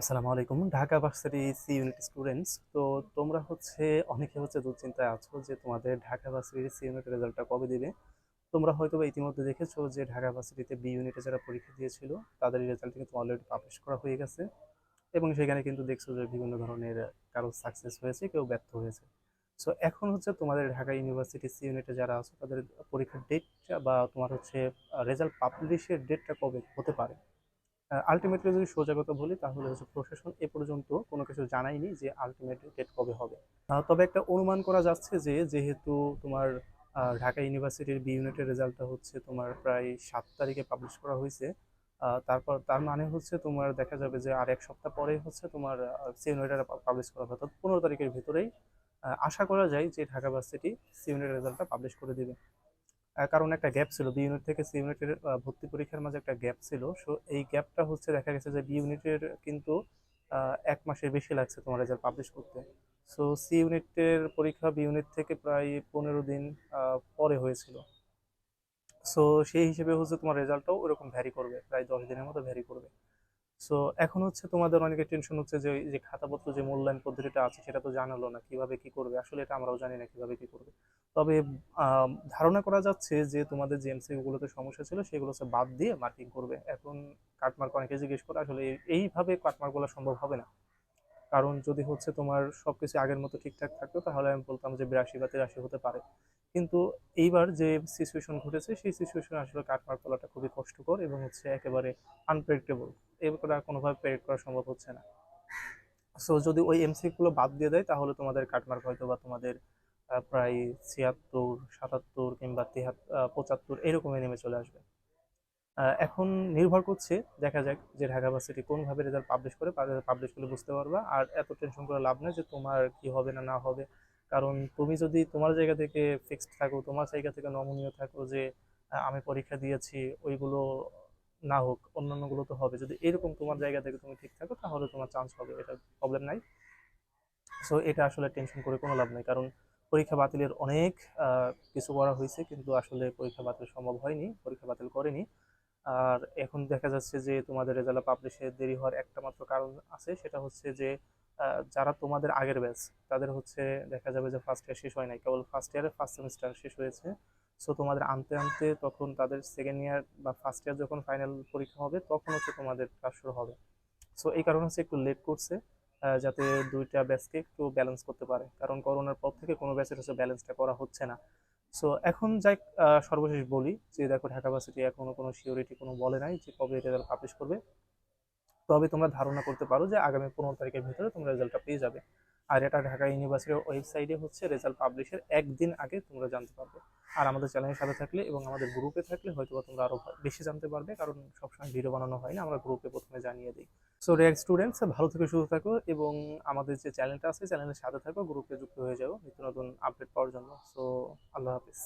আসসালামু আলাইকুম। Dhaka varsity C unit students তো তোমরা হচ্ছে অনেকে হচ্ছে দুশ্চিন্তায় আছো যে তোমাদের ঢাকা ভার্সিটির সি ইউনিটের রেজাল্টটা কবে দিবে? তোমরা হয়তো বা ইতিমধ্যে দেখেছ যে ঢাকা ভার্সিটিতে বি ইউনিটে যারা পরীক্ষা দিয়েছিল, তাদের রেজাল্ট কিন্তু অলরেডি পাবলিশ করা হয়ে গেছে এবং সেখানে কিন্তু দেখছ যে বিভিন্ন ধরনের কারও সাকসেস হয়েছে, কেউ ব্যর্থ হয়েছে। সো এখন হচ্ছে তোমাদের ঢাকা ইউনিভার্সিটি সি ইউনিটে যারা আছো, তাদের পরীক্ষার ডেটটা বা তোমার হচ্ছে রেজাল্ট পাবলিশের ডেটটা কবে হতে পারে? আলটিমেটলি যদি সোজা কথা বলি, তাহলে হচ্ছে প্রশাসন এ পর্যন্ত কোনো কিছু জানায়নি যে আলটিমেট ডেট কবে হবে। তবে একটা অনুমান করা যাচ্ছে যে, যেহেতু তোমার ঢাকা ইউনিভার্সিটির বি ইউনিটের রেজাল্টটা হচ্ছে তোমার প্রায় সাত তারিখে পাবলিশ করা হয়েছে। তারপর তার মানে হচ্ছে তোমার দেখা যাবে যে আর এক সপ্তাহ পরেই হচ্ছে তোমার সি ইউনিটের পাবলিশ করা হবে। অর্থাৎ পনেরো তারিখের ভিতরেই আশা করা যায় যে ঢাকা ভার্সিটি সি ইউনিটের রেজাল্টটা পাবলিশ করে দিবে। কারণ একটা গ্যাপ ছিল। বি ইউনিট থেকে সি ইউনিটের ভর্তি পরীক্ষার মাঝে একটা গ্যাপ ছিল। সো এই গ্যাপটা হচ্ছে দেখা গেছে যে বি ইউনিটের কিন্তু এক মাসের বেশি লাগছে তোমার রেজাল্ট পাবলিশ করতে। সো সি ইউনিটের পরীক্ষা বি ইউনিট থেকে প্রায় পনেরো দিন পরে হয়েছিল। সো সেই হিসেবে হচ্ছে তোমার রেজাল্টটাও ওরকম ভ্যারি করবে। প্রায় দশ দিনের মতো ভ্যারি করবে। সো এখন হচ্ছে তোমাদের অনেকে টেনশন হচ্ছে যে যে খাতাপত্র যে মূল্যায়ন পদ্ধতিটা আছে সেটা তো জানালো না, কীভাবে কি করবে? আসলে এটা আমরাও জানি না কীভাবে কি করবে। তবে ধারণা করা যাচ্ছে যে তোমাদের যে এমসিকিউ গুলোতে সমস্যা ছিল সেগুলো হচ্ছে বাদ দিয়ে মার্কিং করবে। এখন কাটমার্ক অনেকে জিজ্ঞেস করে, আসলে এইভাবে কাটমার্ক বলা সম্ভব হবে না? কারণ যদি হচ্ছে তোমার সব কিছু আগের মতো ঠিকঠাক থাকতো, তাহলে আমি বলতাম যে বিরাশি বা তিরাশি হতে পারে। কিন্তু এইবার যে সিচুয়েশন ঘটেছে, সেই সিচুয়েশনে আসলে কাটমার্ক বলাটা খুবই কষ্টকর এবং হচ্ছে একেবারে আনপ্রেডিক্টেবল এগুলো কোনোভাবে প্রেডিক্ট করা সম্ভব হচ্ছে না। সো যদি ওই এমসিকিউ গুলো বাদ দিয়ে দেয়, তাহলে তোমাদের কাটমার্ক হয়তো বা তোমাদের প্রায় ছিয়াত্তর, সাতাত্তর কিংবা তিহাত্তর পঁচাত্তর এরকমই নেমে চলে আসবে। এখন নির্ভর করছে, দেখা যাক যে ঢাকা ভার্সিটি কোনভাবে রেজাল্ট পাবলিশ করে পাবলিশ করলে বুঝতে পারবা। আর এত টেনশন করে লাভ নেই যে তোমার কি হবে না না হবে। কারণ তুমি যদি তোমার জায়গা থেকে ফিক্সড থাকো, তোমার জায়গা থেকে নমনীয় থাকো যে আমি পরীক্ষা দিয়েছি, ওইগুলো না হোক, অন্যান্যগুলো তো হবে। যদি এরকম তোমার জায়গা থেকে তুমি ঠিক থাকো, তাহলে তোমার চান্স হবে, এটা প্রবলেম নাই। সো এটা আসলে টেনশন করে কোনো লাভ নেই, কারণ পরীক্ষা বাতিলের অনেক কিছু করা হয়েছে, কিন্তু আসলে পরীক্ষা বাতিল সম্ভব হয়নি, পরীক্ষা বাতিল করেনি। আর এখন দেখা যাচ্ছে যে তোমাদের রেজাল্ট পাবলিশে দেরি হওয়ার একটা মাত্র কারণ আছে, সেটা হচ্ছে যে যারা তোমাদের আগের ব্যাচ তাদের হচ্ছে দেখা যাবে যে ফার্স্ট ইয়ার শেষ হয় নাই, কেবল ফার্স্ট ইয়ারের ফার্স্ট সেমিস্টার শেষ হয়েছে। সো তোমাদের আনতে আনতে তখন তাদের সেকেন্ড ইয়ার বা ফার্স্ট ইয়ার যখন ফাইনাল পরীক্ষা হবে, তখন হচ্ছে তোমাদের ক্লাস শুরু হবে। সো এই কারণে হচ্ছে একটু লেট করছে যাতে দুইটা ব্যাচকে একটু ব্যালেন্স করতে পারে। কারণ করোনার পর থেকে কোনো ব্যাচের হচ্ছে ব্যালেন্সটা করা হচ্ছে না। সো এখন যাই সর্বশেষ বলি যে, দেখো ঢাকা ভার্সিটি এখনও কোনো সিওরিটি কোনো বলে নাই যে কবে রেজাল্ট পাবলিশ করবে। তবে তোমরা ধারণা করতে পারো যে আগামী পনেরো তারিখের ভিতরে তোমরা রেজাল্টটা পেয়ে যাবে। আর এটা ঢাকা ইউনিভার্সিটির ওয়েবসাইটে হচ্ছে রেজাল্ট পাবলিশের একদিন আগে তোমরা জানতে পারবে। আর আমাদের চ্যানেলের সাথে থাকলে এবং আমাদের গ্রুপে থাকলে হয়তো তোমরা আরও বেশি জানতে পারবে, কারণ সবসময় ভিডিও বানানো হয় না, আমরা গ্রুপে প্রথমে জানিয়ে দিই। সো রেয়ার স্টুডেন্টস ভালো থেকে, সুস্থ থাকো এবং আমাদের যে চ্যানেলটা আছে, চ্যানেলের সাথে থাকো, গ্রুপে যুক্ত হয়ে যাও, নিত্য নতুন আপডেট পাওয়ার জন্য। সো আল্লাহ হাফিজ।